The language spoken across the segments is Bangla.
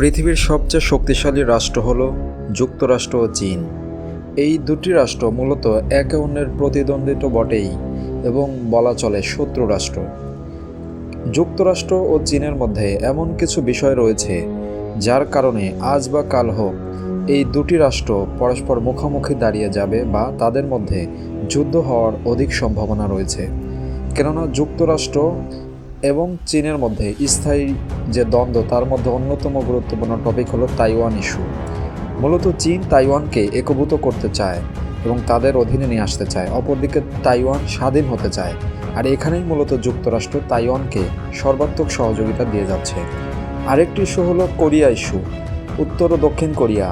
পৃথিবীর সবচেয়ে শক্তিশালী রাষ্ট্র হল যুক্তরাষ্ট্র ও চীন। এই দুটি রাষ্ট্র মূলত একে অন্যের প্রতিদ্বন্দ্বী তো বটেই এবং বলা চলে শত্রু রাষ্ট্র। যুক্তরাষ্ট্র ও চীনের মধ্যে এমন কিছু বিষয় রয়েছে যার কারণে আজ বা কাল হোক এই দুটি রাষ্ট্র পরস্পর মুখোমুখি দাঁড়িয়ে যাবে বা তাদের মধ্যে যুদ্ধ হওয়ার অধিক সম্ভাবনা রয়েছে। কেননা যুক্তরাষ্ট্র এবং চীনের মধ্যে স্থায়ী যে দ্বন্দ্ব, তার মধ্যে অন্যতম গুরুত্বপূর্ণ টপিক হলো তাইওয়ান ইস্যু মূলত চীন তাইওয়ানকে একভূত করতে চায় এবং তাদের অধীনে নিয়ে আসতে চায়। অপরদিকে তাইওয়ান স্বাধীন হতে চায় আর এখানেই মূলত যুক্তরাষ্ট্র তাইওয়ানকে সর্বাত্মক সহযোগিতা দিয়ে যাচ্ছে। আরেকটি ইস্যু হলো কোরিয়া ইস্যু উত্তর ও দক্ষিণ কোরিয়া,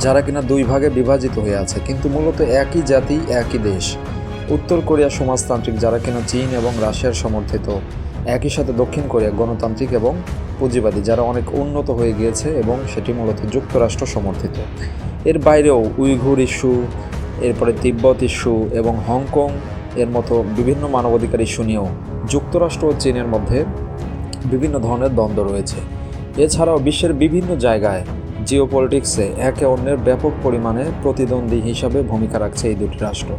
যারা কিনা দুই ভাগে বিভাজিত হয়ে আছে। কিন্তু মূলত একই জাতি, একই দেশ। উত্তর কোরিয়া সমাজতান্ত্রিক, যারা কিনা চীন এবং রাশিয়ার সমর্থিত। একই সাথে দক্ষিণ কোরিয়া গণতান্ত্রিক এবং পুঁজিবাদী, যারা অনেক উন্নত হয়ে গিয়েছে এবং সেটি মূলত যুক্তরাষ্ট্র সমর্থিত। এর বাইরেও উইঘুর ইস্যু, এরপরে তিব্বত ইস্যু এবং হংকং এর মতো বিভিন্ন মানবাধিকার ইস্যু নিয়েও যুক্তরাষ্ট্র ও চীনের মধ্যে বিভিন্ন ধরনের দ্বন্দ্ব রয়েছে। এছাড়াও বিশ্বের বিভিন্ন জায়গায় জিও পলিটিক্সে একে অন্যের ব্যাপক পরিমাণে প্রতিদ্বন্দ্বী হিসাবে ভূমিকা রাখছে এই দুটি রাষ্ট্র।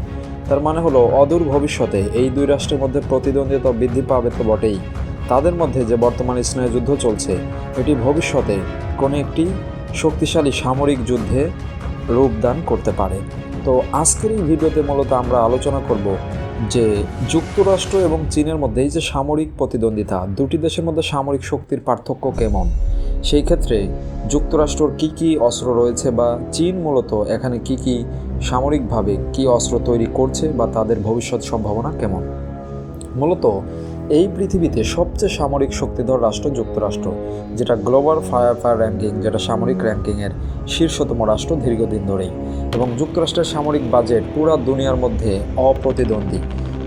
তার মানে হলো, অদূর ভবিষ্যতে এই দুই রাষ্ট্রের মধ্যে প্রতিদ্বন্দ্বিতা বৃদ্ধি পাবে তো বটেই। তাদের মধ্যে যে বর্তমান স্নায়ুযুদ্ধ চলছে, এটি ভবিষ্যতে কোনো একটি শক্তিশালী সামরিক যুদ্ধে রূপদান করতে পারে। তো আজকের এই ভিডিওতে মূলত আমরা আলোচনা করব যে যুক্তরাষ্ট্র এবং চীনের মধ্যে এই যে সামরিক প্রতিদ্বন্দ্বিতা, দুটি দেশের মধ্যে সামরিক শক্তির পার্থক্য কেমন? সেই ক্ষেত্রে যুক্তরাষ্ট্রর কি কি অস্ত্র রয়েছে বা চীন মূলত এখানে কি কি সামরিকভাবে কি অস্ত্র তৈরি করছে বা তাদের ভবিষ্যৎ সম্ভাবনা কেমন? মূলত এই পৃথিবীতে সবচেয়ে সামরিক শক্তিধর রাষ্ট্র যুক্তরাষ্ট্র, যেটা গ্লোবাল ফায়ার ফায়ার র্যাঙ্কিং যেটা সামরিক র্যাঙ্কিংয়ের শীর্ষতম রাষ্ট্র দীর্ঘদিন ধরেই। এবং যুক্তরাষ্ট্রের সামরিক বাজেট পুরা দুনিয়ার মধ্যে অপ্রতিদ্বন্দ্বী,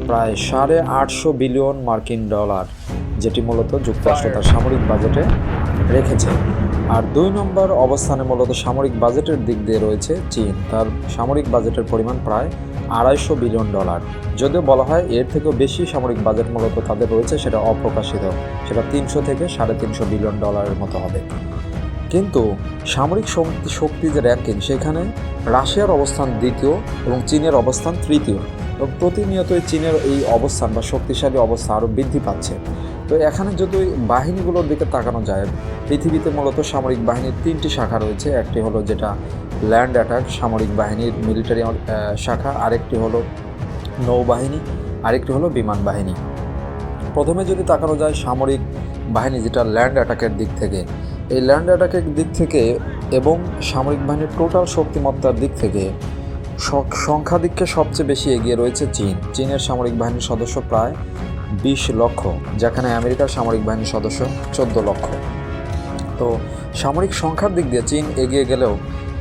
প্রায় সাড়ে আটশো বিলিয়ন মার্কিন ডলার, যেটি মূলত যুক্তরাষ্ট্র তার সামরিক বাজেটে রেখেছে। আর দুই নম্বর অবস্থানে মূলত সামরিক বাজেটের দিক দিয়ে রয়েছে চীন। তার সামরিক বাজেটের পরিমাণ প্রায় আড়াইশো বিলিয়ন ডলার। যদিও বলা হয় এর থেকেও বেশি সামরিক বাজেট মূলত তাদের রয়েছে, সেটা অপ্রকাশিত। সেটা তিনশো থেকে সাড়ে তিনশো বিলিয়ন ডলারের মতো হবে। কিন্তু সামরিক শক্তি যে র্যাঙ্কিং সেখানে রাশিয়ার অবস্থান দ্বিতীয় এবং চীনের অবস্থান তৃতীয়। এবং প্রতিনিয়তই চীনের এই অবস্থান বা শক্তিশালী অবস্থা আরও বৃদ্ধি পাচ্ছে। তো এখানে যদি বাহিনীগুলোর দিকে তাকানো যায়, পৃথিবীতে মূলত সামরিক বাহিনীর তিনটি শাখা রয়েছে। একটি হলো যেটা ল্যান্ড অ্যাটাক, সামরিক বাহিনীর মিলিটারি শাখা। আরেকটি হলো নৌবাহিনী, আরেকটি হলো বিমান বাহিনী। প্রথমে যদি তাকানো যায় সামরিক বাহিনী, যেটা ল্যান্ড অ্যাটাকের দিক থেকে। এই ল্যান্ড অ্যাটাকের দিক থেকে এবং সামরিক বাহিনীর টোটাল শক্তিমত্তার দিক থেকে সংখ্যাধিক্যে সবচেয়ে বেশি এগিয়ে রয়েছে চীন। চীনের সামরিক বাহিনীর সদস্য প্রায় বিশ লক্ষ, যেখানে আমেরিকার সামরিক বাহিনীর সদস্য চোদ্দ লক্ষ। তো সামরিক সংখ্যার দিক দিয়ে চীন এগিয়ে গেলেও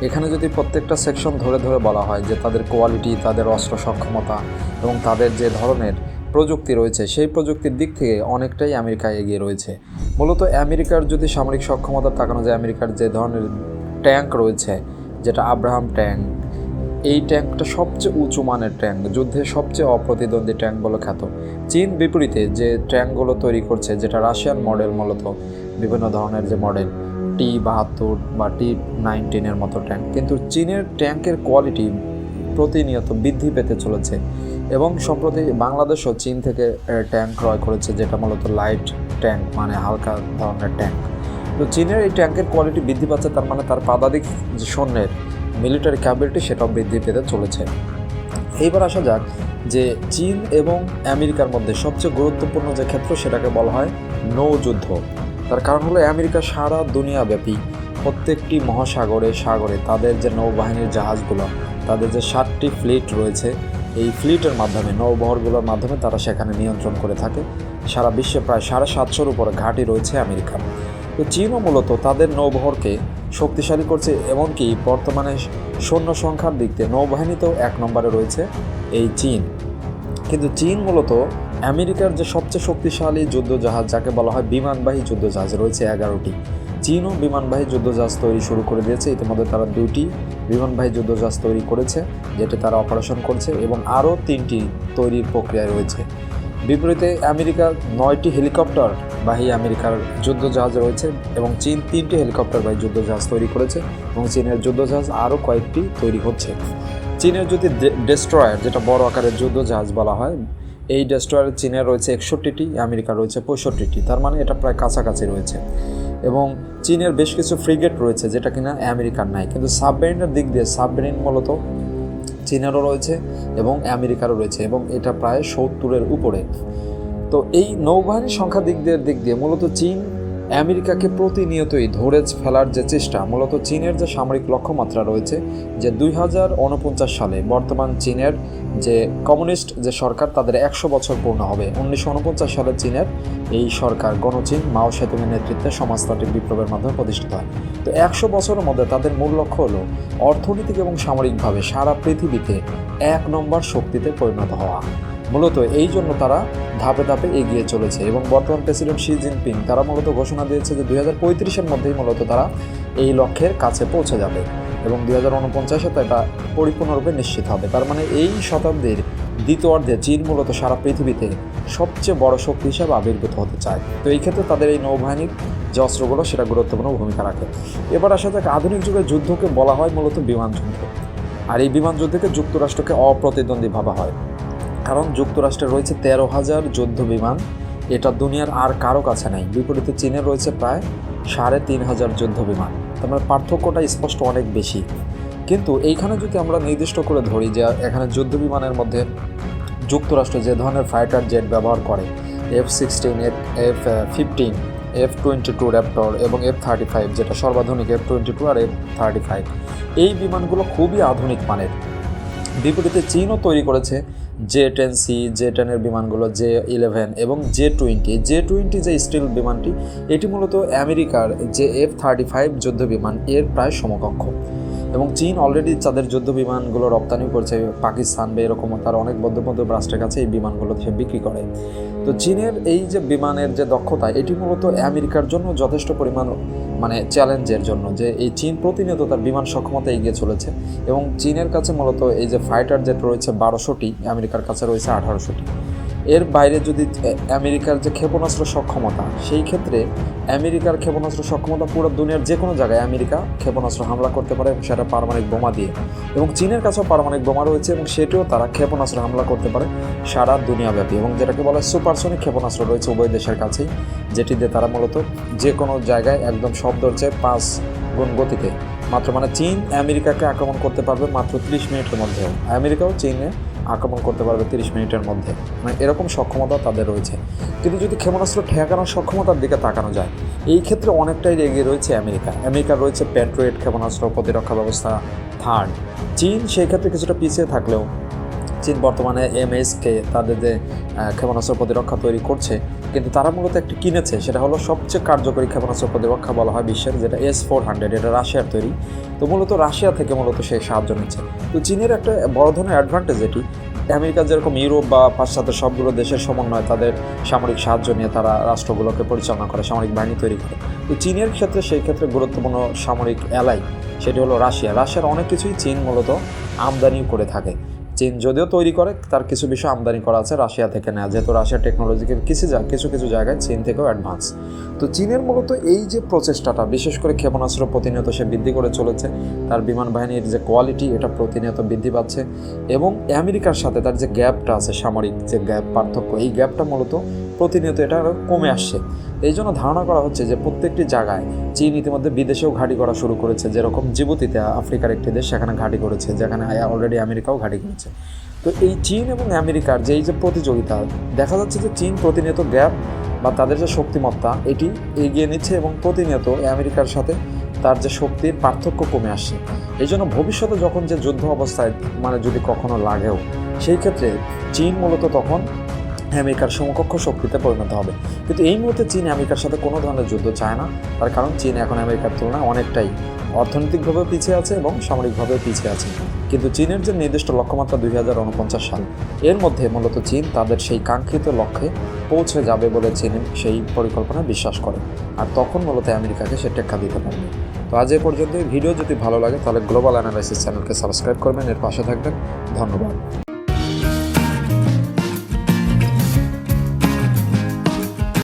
এখানে যদি প্রত্যেকটা সেকশন ধরে ধরে বলা হয় যে তাদের কোয়ালিটি, তাদের অস্ত্র সক্ষমতা এবং তাদের যে ধরনের প্রযুক্তি রয়েছে, সেই প্রযুক্তির দিক থেকে অনেকটাই আমেরিকা এগিয়ে রয়েছে। মূলত আমেরিকার যদি সামরিক সক্ষমতা তাকানো যায়, আমেরিকার যে ধরনের ট্যাঙ্ক রয়েছে, যেটা আব্রাহাম ট্যাঙ্ক এই ট্যাঙ্কটা সবচেয়ে উঁচু মানের ট্যাঙ্ক, যুদ্ধে সবচেয়ে অপ্রতিদ্বন্দ্বী ট্যাঙ্ক খ্যাত। চীন বিপরীতে যে ট্যাঙ্কগুলো তৈরি করছে, যেটা রাশিয়ান মডেল মূলত, বিভিন্ন ধরনের যে মডেল, টি বাহাত্তর বা টি নাইনটিনের মতো ট্যাঙ্ক। কিন্তু চীনের ট্যাঙ্কের কোয়ালিটি প্রতিনিয়ত বৃদ্ধি পেতে চলেছে এবং সম্প্রতি বাংলাদেশও চীন থেকে ট্যাঙ্ক ক্রয় করেছে, যেটা মূলত লাইট ট্যাঙ্ক মানে হালকা ধরনের ট্যাঙ্ক। তো চীনের এই ট্যাঙ্কের কোয়ালিটি বৃদ্ধি পাচ্ছে, তার মানে তার পাদাদিক যে সৈন্যের মিলিটারি ক্যাপাবিলিটি সেটাও বৃদ্ধি পেতে চলেছে। এইবার আসা যাক যে চীন এবং আমেরিকার মধ্যে সবচেয়ে গুরুত্বপূর্ণ যে ক্ষেত্র সেটাকে বলা হয় নৌযুদ্ধ। তার কারণ হলো আমেরিকা সারা দুনিয়াব্যাপী প্রত্যেকটি মহাসাগরে সাগরে তাদের যে নৌবাহিনীর জাহাজগুলো, তাদের যে সাতটি ফ্লিট রয়েছে, এই ফ্লিটের মাধ্যমে, নৌবহরগুলোর মাধ্যমে তারা সেখানে নিয়ন্ত্রণ করে থাকে। সারা বিশ্বে প্রায় সাড়ে সাতশোর উপরে ঘাঁটি রয়েছে আমেরিকার। তো চীনও মূলত তাদের নৌবহরকে শক্তিশালী করছে, এমনকি বর্তমানে সৈন্য সংখ্যার দিক দিয়ে নৌবাহিনীতেও এক নম্বরে রয়েছে এই চীন। কিন্তু চীন মূলত আমেরিকার যে সবচেয়ে শক্তিশালী যুদ্ধজাহাজ, যাকে বলা হয় বিমানবাহী যুদ্ধজাহাজ, রয়েছে এগারোটি। চীনও বিমানবাহী যুদ্ধজাহাজ তৈরি শুরু করে দিয়েছে। ইতিমধ্যে তারা দুটি বিমানবাহী যুদ্ধজাহাজ তৈরি করেছে, যেটি তারা অপারেশন করছে এবং আরও তিনটি তৈরির প্রক্রিয়ায় রয়েছে। বিপরীতে আমেরিকা নয়টি হেলিকপ্টার বাহী আমেরিকার যুদ্ধজাহাজ রয়েছে এবং চীন তিনটি হেলিকপ্টার বাহী যুদ্ধজাহাজ তৈরি করেছে এবং চীনের যুদ্ধজাহাজ আরও কয়েকটি তৈরি হচ্ছে। চীনের যদি ডেস্ট্রয়ার, যেটা বড় আকারের যুদ্ধজাহাজ বলা হয়, এই ডেস্ট্রয়ার চীনের রয়েছে একষট্টিটি আমেরিকা রয়েছে পঁয়ষট্টিটি, তার মানে এটা প্রায় কাছাকাছি রয়েছে। এবং চীনের বেশ কিছু ফ্রিগেট রয়েছে, যেটা কিনা আমেরিকার নাই। কিন্তু সাবমেরিনের দিক দিয়ে, সাবমেরিন মূলত চীনেরও রয়েছে এবং আমেরিকারও রয়েছে এবং এটা প্রায় সত্তরের উপরে। তো এই নৌবাহিনীর সংখ্যা দিক দিয়ে দিক দিয়ে মূলত চীন আমেরিকাকে প্রতিনিয়তই ধরে ফেলার যে চেষ্টা, মূলত চীনের যে সামরিক লক্ষ্যমাত্রা রয়েছে, যে দুই হাজার উনপঞ্চাশ সালে বর্তমান চীনের যে কমিউনিস্ট যে সরকার, তাদের একশো বছর পূর্ণ হবে। উনিশশো উনপঞ্চাশ সালে চীনের এই সরকার গণচীন, মাও সেতুংয়ের নেতৃত্বে সমাজতান্ত্রিক বিপ্লবের মাধ্যমে প্রতিষ্ঠিত হয়। তো একশো বছরের মধ্যে তাদের মূল লক্ষ্য হলো অর্থনৈতিক এবং সামরিকভাবে সারা পৃথিবীতে এক নম্বর শক্তিতে পরিণত হওয়া। মূলত এই জন্য তারা ধাপে ধাপে এগিয়ে চলেছে এবং বর্তমান প্রেসিডেন্ট শি জিনপিং, তারা মূলত ঘোষণা দিয়েছে যে দুই হাজার পঁয়ত্রিশের মধ্যেই মূলত তারা এই লক্ষ্যের কাছে পৌঁছে যাবে এবং দুই হাজার উনপঞ্চাশে তো এটা পরিপূর্ণরূপে নিশ্চিত হবে। তার মানে এই শতাব্দীর দ্বিতীয়ার্ধে চীন মূলত সারা পৃথিবীতে সবচেয়ে বড় শক্তি হিসাবে আবির্ভূত হতে চায়। তো এই ক্ষেত্রে তাদের এই নৌবাহিনীর যে অস্ত্রগুলো, সেটা গুরুত্বপূর্ণ ভূমিকা রাখে। এবার আসা যাক, আধুনিক যুগের যুদ্ধকে বলা হয় মূলত বিমান যুদ্ধ। আর এই বিমান যুদ্ধকে যুক্তরাষ্ট্রকে অপ্রতিদ্বন্দ্বী ভাবা হয়। কারণ যুক্তরাষ্ট্রে রয়েছে তেরো হাজার যুদ্ধ বিমান। এটা দুনিয়ার আর কারও কাছে নেই। বিপরীতে চীনে রয়েছে প্রায় সাড়ে তিন হাজার যুদ্ধ বিমান। তার মানে পার্থক্যটা স্পষ্ট অনেক বেশি। কিন্তু এইখানে যদি আমরা নির্দিষ্ট করে ধরি যে এখানে যুদ্ধ বিমানের মধ্যে যুক্তরাষ্ট্র যে ধরনের ফাইটার জেট ব্যবহার করে, F sixteen, F F fifteen, F twenty two raptor এবং এফ থার্টি ফাইভ, যেটা সর্বাধুনিক এফ টোয়েন্টি টু আর এফ থার্টি ফাইভ, এই বিমানগুলো খুবই আধুনিক মানের। বিপরীতে চীনও তৈরি করেছে জে টেন সি জে টেনের বিমানগুলো, জে ইলেভেন এবং জে টোয়েন্টি। জে টোয়েন্টি যে স্টিল বিমানটি, এটি মূলত আমেরিকার যে এফ থার্টি ফাইভ যুদ্ধ বিমান এর প্রায় সমকক্ষ। এবং চীন অলরেডি তাদের যুদ্ধ বিমানগুলো রপ্তানি করছে, পাকিস্তান বা এরকম তার অনেক বদ্ধ বদ্ধ রাষ্ট্রের কাছে এই বিমানগুলো বিক্রি করে। তো চীনের এই যে বিমানের যে দক্ষতা, এটি মূলত আমেরিকার জন্য যথেষ্ট পরিমাণ মানে চ্যালেঞ্জের জন্য যে এই চীন প্রতিনিয়ত তার বিমান সক্ষমতা এগিয়ে চলেছে এবং চীনের কাছে মূলত এই যে ফাইটার জেট রয়েছে বারোশোটি, আমেরিকার কাছে রয়েছে আঠারোশোটি। এর বাইরে যদি আমেরিকার যে ক্ষেপণাস্ত্র সক্ষমতা, সেই ক্ষেত্রে আমেরিকার ক্ষেপণাস্ত্র সক্ষমতা পুরো দুনিয়ার যে কোনো জায়গায় আমেরিকা ক্ষেপণাস্ত্র হামলা করতে পারে এবং সেটা পারমাণবিক বোমা দিয়ে। এবং চীনের কাছেও পারমাণবিক বোমা রয়েছে এবং সেটিও তারা ক্ষেপণাস্ত্র হামলা করতে পারে সারা দুনিয়াব্যাপী। এবং যেটাকে বলা হয় সুপারসনিক ক্ষেপণাস্ত্র রয়েছে উভয় দেশের কাছেই, যেটি দিয়ে তারা মূলত যে কোনো জায়গায় একদম শব্দর চেয়ে পাঁচ গুণ গতিতে, মাত্র মানে চীন আমেরিকাকে আক্রমণ করতে পারবে মাত্র ত্রিশ মিনিটের মধ্যে আমেরিকাও চীনে আক্রমণ করতে পারবে তিরিশ মিনিটের মধ্যে। মানে এরকম সক্ষমতা তাদের রয়েছে। কিন্তু যদি ক্ষেপণাস্ত্র ঠেকানোর সক্ষমতার দিকে তাকানো যায়, এই ক্ষেত্রে অনেকটাই এগিয়ে রয়েছে আমেরিকা। আমেরিকার রয়েছে প্যাট্রোয়েট ক্ষেপণাস্ত্র প্রতিরক্ষা ব্যবস্থা, থার্ড। চীন সেই ক্ষেত্রে কিছুটা পিছিয়ে থাকলেও চীন বর্তমানে এমএসকে তাদের যে ক্ষেপণাস্ত্র প্রতিরক্ষা তৈরি করছে, কিন্তু তারা মূলত একটি কিনেছে, সেটা হলো সবচেয়ে কার্যকরী ক্ষেপণাস্ত্র প্রতিরক্ষা বলা হয় বিশ্বের, যেটা এস ফোর হান্ড্রেড এটা রাশিয়ার তৈরি। তো মূলত রাশিয়া থেকে মূলত সেই সাহায্য নিচ্ছে। তো চীনের একটা বড় ধরনের অ্যাডভান্টেজ এটি। আমেরিকা যেরকম ইউরোপ বা পাশ্চাত্য সবগুলো দেশের সমন্বয় তাদের সামরিক সাহায্য নিয়ে তারা রাষ্ট্রগুলোকে পরিচালনা করে, সামরিক বাহিনী তৈরি করে। তো চীনের ক্ষেত্রে সেই ক্ষেত্রে গুরুত্বপূর্ণ সামরিক এলাই সেটি হলো রাশিয়া। রাশিয়ার অনেক কিছুই চীন মূলত আমদানিও করে থাকে। চীন যদিও তৈরি করে, তার কিছু বিষয় আমদানি করা আছে রাশিয়া থেকে নেওয়া যেহেতু রাশিয়ার টেকনোলজিকে কিছু যা কিছু কিছু জায়গায় চীন থেকেও অ্যাডভান্স তো চীনের মূলত এই যে প্রচেষ্টাটা, বিশেষ করে ক্ষেপণাস্ত্র প্রতিনিয়ত সে বৃদ্ধি করে চলেছে, তার বিমান বাহিনীর যে কোয়ালিটি এটা প্রতিনিয়ত বৃদ্ধি পাচ্ছে এবং আমেরিকার সাথে তার যে গ্যাপটা আছে, সামরিক যে গ্যাপ পার্থক্য, এই গ্যাপটা মূলত প্রতিনিয়ত এটা কমে আসছে। এই জন্য ধারণা করা হচ্ছে যে প্রত্যেকটি জায়গায় চীন ইতিমধ্যে বিদেশেও ঘাঁটি করা শুরু করেছে। যেরকম জিবুতিতে আফ্রিকার একটি দেশ সেখানে ঘাঁটি করেছে, যেখানে অলরেডি আমেরিকাও ঘাঁটি করেছে। তো এই চীন এবং আমেরিকার যে এই যে প্রতিযোগিতা, দেখা যাচ্ছে যে চীন প্রতিনিয়ত গ্যাপ বা তাদের যে শক্তিমত্তা, এটি এগিয়ে নিচ্ছে এবং প্রতিনিয়ত আমেরিকার সাথে তার যে শক্তির পার্থক্য কমে আসছে। এই জন্য ভবিষ্যতে যখন যে যুদ্ধ অবস্থায় মানে যদি কখনো লাগেও, সেই ক্ষেত্রে চীন মূলত তখন আমেরিকার সমকক্ষ শক্তিতে পরিণত হবে। কিন্তু এই মুহূর্তে চীন আমেরিকার সাথে কোনো ধরনের যুদ্ধ চায় না। তার কারণ, চীন এখন আমেরিকার তুলনায় অনেকটাই অর্থনৈতিকভাবে পিছিয়ে আছে এবং সামরিকভাবে পিছিয়ে আছে। কিন্তু চীনের যে নির্দিষ্ট লক্ষ্যমাত্রা দুই হাজার উনপঞ্চাশ সাল, এর মধ্যে মূলত চীন তাদের সেই কাঙ্ক্ষিত লক্ষ্যে পৌঁছে যাবে বলে চীন সেই পরিকল্পনা বিশ্বাস করে। আর তখন মূলত আমেরিকাকে সে টেক্কা দিতে পারবে। তো আজ এ পর্যন্ত ভিডিও যদি ভালো লাগে, তাহলে গ্লোবাল অ্যানালাইসিস চ্যানেলকে সাবস্ক্রাইব করবেন, এর পাশে থাকবেন। ধন্যবাদ।